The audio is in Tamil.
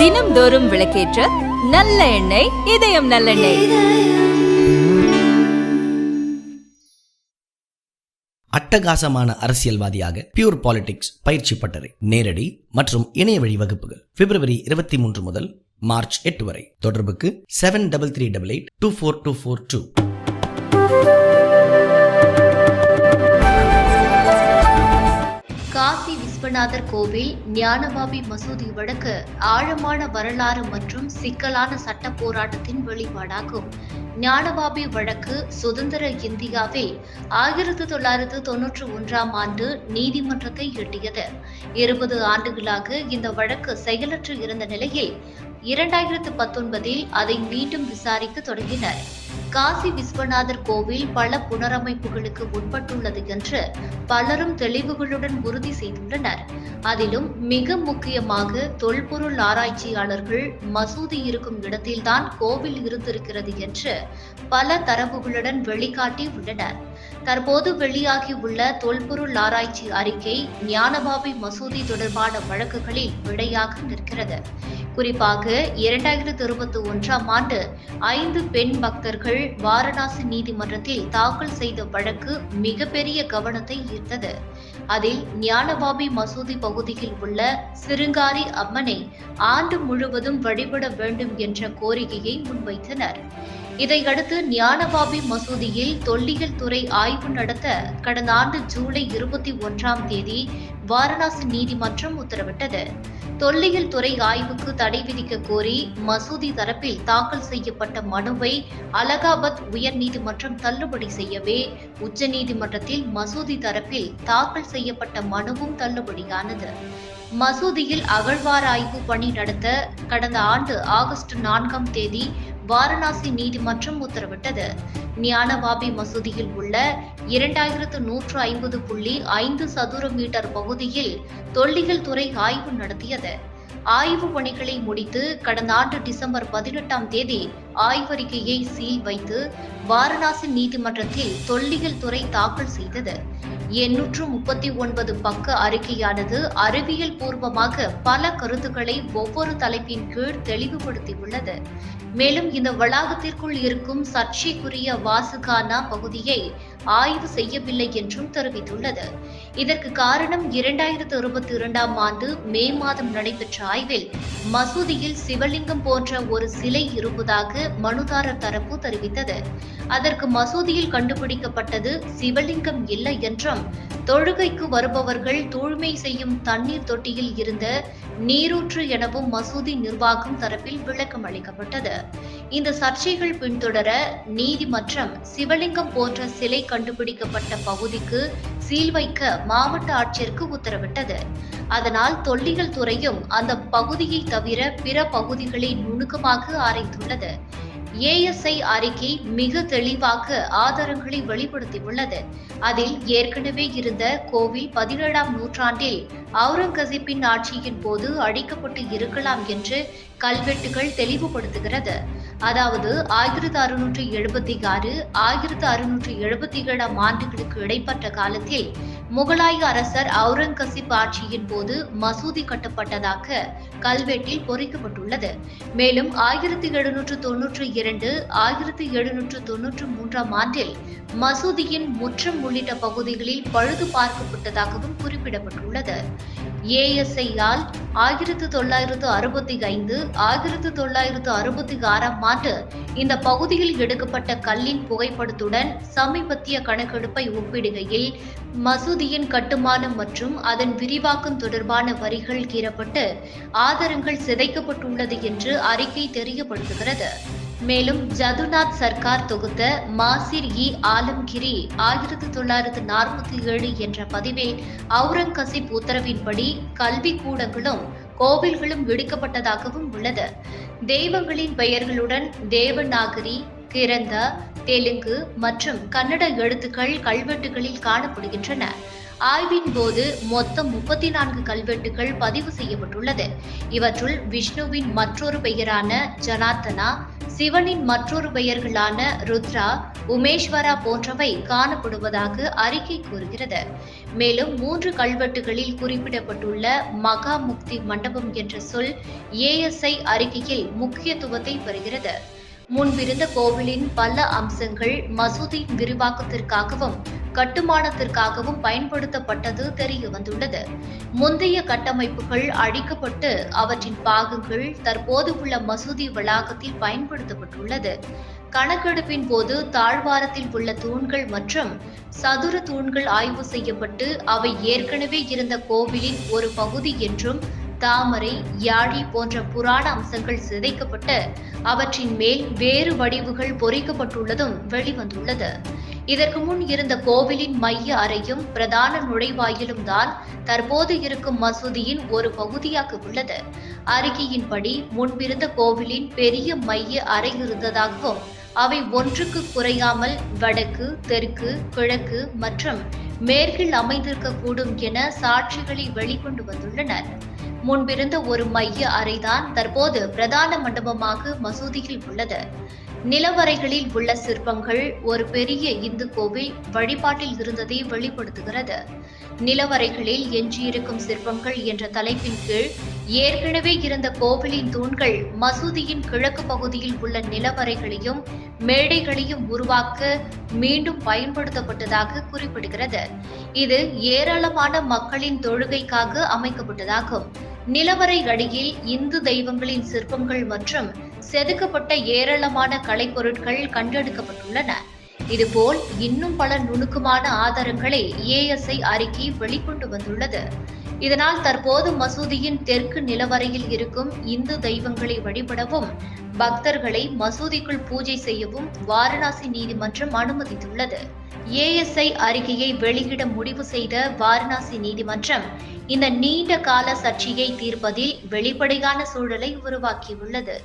தினம்தோறும் விளக்கேற்ற நல்ல எண்ணெய் இதயம் நல்லெண்ணெய். அட்டகாசமான அரசியல்வாதியாக பியூர் பாலிடிக்ஸ் பயிற்சி பட்டறை நேரடி மற்றும் இணைய வழி வகுப்புகள் பிப்ரவரி இருபத்தி மூன்று முதல் மார்ச் எட்டு வரை. தொடர்புக்கு seven double three double eight two four two four two Kashi Viswanathar கோவில் ஞானபாபி மசூதி வழக்கு ஆழமான வரலாறு மற்றும் சிக்கலான சட்ட போராட்டத்தின் வெளிப்பாடாகும். ஞானபாபி வழக்கு சுதந்திர இந்தியாவே ஆயிரத்து தொள்ளாயிரத்து தொன்னூற்றி ஒன்றாம் ஆண்டு நீதிமன்றத்தை எட்டியது. இருபது ஆண்டுகளாக இந்த வழக்கு செயலற்று இருந்த நிலையில் இரண்டாயிரத்து பத்தொன்பதில் அதை மீண்டும் விசாரிக்க தொடங்கினர். காசி விஸ்வநாதர் கோவில் பல புனரமைப்புகளுக்கு உட்பட்டுள்ளது என்று பலரும் தெளிவுகளுடன் உறுதி செய்துள்ளனர். அதிலும் மிக முக்கியமாக தொல்பொருள் ஆராய்ச்சியாளர்கள் மசூதி இருக்கும் இடத்தில்தான் கோவில் இருந்திருக்கிறது என்று பல தரவுகளுடன் வெளிக்காட்டி உள்ளனர். தற்போது வெளியாகியுள்ள தொல்பொருள் ஆராய்ச்சி அறிக்கை ஞானபாபி மசூதி தொடர்பான வழக்குகளில் விடையாக நிற்கிறது. குறிப்பாக இரண்டாயிரத்து இருபத்தி ஒன்றாம் ஆண்டு ஐந்து பெண் பக்தர்கள் வாரணாசி நீதிமன்றத்தில் தாக்கல் செய்த வழக்கு மிகப்பெரிய கவனத்தை ஈர்த்தது. அதில் ஞானபாபி மசூதி பகுதியில் உள்ள சிருங்காரி அம்மனை ஆண்டு முழுவதும் வழிபட வேண்டும் என்ற கோரிக்கையை முன்வைத்தனர். இதையடுத்து ஞானபாபி மசூதியில் தொல்லியல் துறை ஆய்வு நடத்த கடந்த ஆண்டு ஜூலை இருபத்தி ஒன்றாம் தேதி வாரணாசி நீதிமன்றம் உத்தரவிட்டது. தொல்லியல் துறை ஆய்வுக்கு தடை விதிக்க கோரி மசூதி தரப்பில் தாக்கல் செய்யப்பட்ட மனுவை அலகாபாத் உயர்நீதிமன்றம் தள்ளுபடி செய்யவே உச்சநீதிமன்றத்தில் மசூதி தரப்பில் தாக்கல் செய்யப்பட்ட மனுவும் தள்ளுபடியானது. மசூதியில் அகழ்வாராய்வு பணி நடத்த கடந்த ஆண்டு ஆகஸ்ட் நான்காம் தேதி வாரணாசி நீதிமன்றம் உத்தரவிட்டது. ஞானவாபி மசூதியில் உள்ள இரண்டாயிரத்து நூற்று ஐம்பது புள்ளி ஐந்து சதுர மீட்டர் பகுதியில் தொல்லியல் துறை ஆய்வு நடத்தியது. ஆய்வு பணிகளை முடித்து கடந்த ஆண்டு டிசம்பர் பதினெட்டாம் தேதி ஆய்வறிக்கையை சீல் வைத்து வாரணாசி நீதிமன்றத்தில் தொல்லியல் துறை தாக்கல் செய்தது. எண்ணூற்று முப்பத்தி ஒன்பது பக்க அறிக்கையானது அறிவியல் பூர்வமாக பல கருத்துக்களை ஒவ்வொரு தலைப்பின் கீழ் தெளிவுபடுத்தியுள்ளது. மேலும் இந்த வளாகத்திற்குள் இருக்கும் சர்ச்சைக்குரிய வாசுகானா பகுதியை ஆய்வு செய்யவில்லை என்றும் தெரிவித்துள்ளது. இதற்கு காரணம் இரண்டாயிரத்து இருபத்தி இரண்டாம் ஆண்டு மே மாதம் நடைபெற்ற ஆய்வில் மசூதியில் சிவலிங்கம் போன்ற ஒரு சிலை இருப்பதாக மனுதாரர் தரப்பு தெரிவித்தது. அதற்கு மசூதியில் கண்டுபிடிக்கப்பட்டது சிவலிங்கம் இல்லை என்றும் தொழுகைக்கு வருபவர்கள் தூய்மை செய்யும் தண்ணீர் தொட்டியில் இருந்த நீரூற்று எனவும் மசூதி நிர்வாகம் தரப்பில் விளக்கம் அளிக்கப்பட்டது. இந்த சர்ச்சைகள் பின்தொடர நீதிமன்றம் சிவலிங்கம் போன்ற சிலை கண்டுபிடிக்கப்பட்ட பகுதிக்கு சீல் வைக்க மாவட்ட ஆட்சியருக்கு உத்தரவிட்டது. அதனால் தொல்லிகள் துறையும் அந்த பகுதியை தவிர பிற பகுதிகளை நுணுக்கமாக ஆராய்ந்துள்ளது. ஏஎஸ்ஐ அறிக்கை மிக தெளிவாக ஆதாரங்களை வெளிப்படுத்தியுள்ளது. அதில் ஏற்கனவே இருந்த கோவில் பதினேழாம் நூற்றாண்டில் அவுரங்கசீப்பின் ஆட்சியின் போது அழிக்கப்பட்டு இருக்கலாம் என்று கல்வெட்டுகள் தெளிவுபடுத்துகிறது. அதாவது ஆயிரத்து அறுநூற்று எழுபத்தி ஆறு ஆயிரத்து அறுநூற்று எழுபத்தி ஏழாம் ஆண்டுகளுக்கு இடைப்பட்ட காலத்தில் முகலாய அரசர் அவுரங்கசீப் ஆட்சியின் போது மசூதி கட்டப்பட்டதாக கல்வெட்டில் பொறிக்கப்பட்டுள்ளது. மேலும் ஆயிரத்தி எழுநூற்று தொன்னூற்று இரண்டு ஆயிரத்தி எழுநூற்று தொன்னூற்று மூன்றாம் ஆண்டில் மசூதியின் முற்றம் உள்ளிட்ட பகுதிகளில் பழுது பார்க்கப்பட்டதாகவும் குறிப்பிடப்பட்டுள்ளது. ஏஎஸ்ஐயால் ஆயிரத்து தொள்ளாயிரத்து அறுபத்தி ஐந்து ஆயிரத்து தொள்ளாயிரத்து அறுபத்தி ஆறாம் ஆண்டு இந்த பகுதியில் எடுக்கப்பட்ட கல்லின் புகைப்படத்துடன் சமீபத்திய கணக்கெடுப்பை ஒப்பிடுகையில் மசூதி மசூதியின் கட்டுமானம் மற்றும் அதன் விரிவாக்கம் தொடர்பான வரிகள் கீறப்பட்டு ஆதாரங்கள் சிதைக்கப்பட்டுள்ளது என்று அறிக்கை தெரியப்படுத்துகிறது. மேலும் ஜதுநாத் சர்க்கார் தொகுத்த மாசிர் இ ஆலம்கிரி ஆயிரத்தி தொள்ளாயிரத்து நாற்பத்தி ஏழு என்ற பதிவில் அவுரங்கசீப் உத்தரவின்படி கல்வி கூடங்களும் கோவில்களும் இடிக்கப்பட்டதாகவும் உள்ளது. தெய்வங்களின் பெயர்களுடன் தேவநாகரி கிரந்த தெலுங்கு மற்றும் கன்னட எழுத்துக்கள் கல்வெட்டுகளில் காணப்படுகின்றன. ஆய்வின் போது மொத்தம் முப்பத்தி நான்கு கல்வெட்டுகள் பதிவு செய்யப்பட்டுள்ளது. இவற்றுள் விஷ்ணுவின் மற்றொரு பெயரான ஜனார்த்தனா சிவனின் மற்றொரு பெயர்களான ருத்ரா உமேஸ்வரா போன்றவை காணப்படுவதாக அறிக்கை கூறுகிறது. மேலும் மூன்று கல்வெட்டுகளில் குறிப்பிடப்பட்டுள்ள மகா முக்தி மண்டபம் என்ற சொல் ஏஎஸ்ஐ அறிக்கையில் முக்கியத்துவத்தை பெறுகிறது. முன்பிருந்த கோவிலின் பல அம்சங்கள் மசூதியின் விரிவாக்கத்திற்காகவும் கட்டுமானத்திற்காகவும் பயன்படுத்தப்பட்டது தெரிய வந்துள்ளது. முந்தைய கட்டமைப்புகள் அழிக்கப்பட்டு அவற்றின் பாகங்கள் தற்போது உள்ள மசூதி வளாகத்தில் பயன்படுத்தப்பட்டுள்ளது. கணக்கெடுப்பின் போது தாழ்வாரத்தில் உள்ள தூண்கள் மற்றும் சதுர தூண்கள் ஆய்வு செய்யப்பட்டு அவை ஏற்கனவே இருந்த கோவிலின் ஒரு பகுதி என்றும் தாமரை யாழி போன்ற புராண அம்சங்கள் சிதைக்கப்பட்டு அவற்றின் மேல் வேறு வடிவுகள் பொறிக்கப்பட்டுள்ளதும் வெளிவந்துள்ளது. இதற்கு முன் இருந்த கோவிலின் மைய அறையும் பிரதான நுழைவாயிலும் தான் தற்போது இருக்கும் மசூதியின் ஒரு பகுதியாக உள்ளது அறிக்கையின்படி முன்பிருந்த கோவிலின் பெரிய மைய அறை இருந்ததாகவும் அவை ஒன்றுக்கு குறையாமல் வடக்கு தெற்கு கிழக்கு மற்றும் மேற்கில் அமைந்திருக்கக்கூடும் என சாட்சிகளை வெளிக்கொண்டு வந்துள்ளனர். முன்பிருந்த ஒரு மைய அறைதான் தற்போது பிரதான மண்டபமாக மசூதியில் உள்ளது. நிலவரைகளில் உள்ள சிற்பங்கள் ஒரு பெரிய இந்து கோவில் வழிபாட்டில் இருந்ததை வெளிப்படுத்துகிறது. நிலவரைகளில் எஞ்சியிருக்கும் சிற்பங்கள் என்ற தலைப்பின் கீழ் ஏற்கனவே இருந்த கோவிலின் தூண்கள் மசூதியின் கிழக்கு பகுதியில் உள்ள நிலவரைகளையும் மேடைகளையும் உருவாக்க மீண்டும் பயன்படுத்தப்பட்டதாக குறிப்பிடுகிறது. இது ஏராளமான மக்களின் தொழுகைக்காக அமைக்கப்பட்டதாகும். நிலவரை அடியில் இந்து தெய்வங்களின் சிற்பங்கள் மற்றும் செதுக்கப்பட்ட ஏராளமான கலைப்பொருட்கள் கண்டெடுக்கப்பட்டுள்ளன. இதுபோல் இன்னும் பல நுணுக்கமான ஆதாரங்களை ஏஎஸ்ஐ அறிக்கை வெளிக்கொண்டு வந்துள்ளது. இதனால் தற்போது மசூதியின் தெற்கு நிலவரையில் இருக்கும் இந்து தெய்வங்களை வழிபடவும் பக்தர்களை மசூதிக்குள் பூஜை செய்யவும் வாரணாசி நீதிமன்றம் அனுமதித்துள்ளது. ஏஎஸ்ஐ அறிக்கையை வெளியிட முடிவு செய்த வாரணாசி நீதிமன்றம் இந்த நீண்ட கால சர்ச்சையை தீர்ப்பதில் வெளிப்படையான சூழலை உருவாக்கியுள்ளது.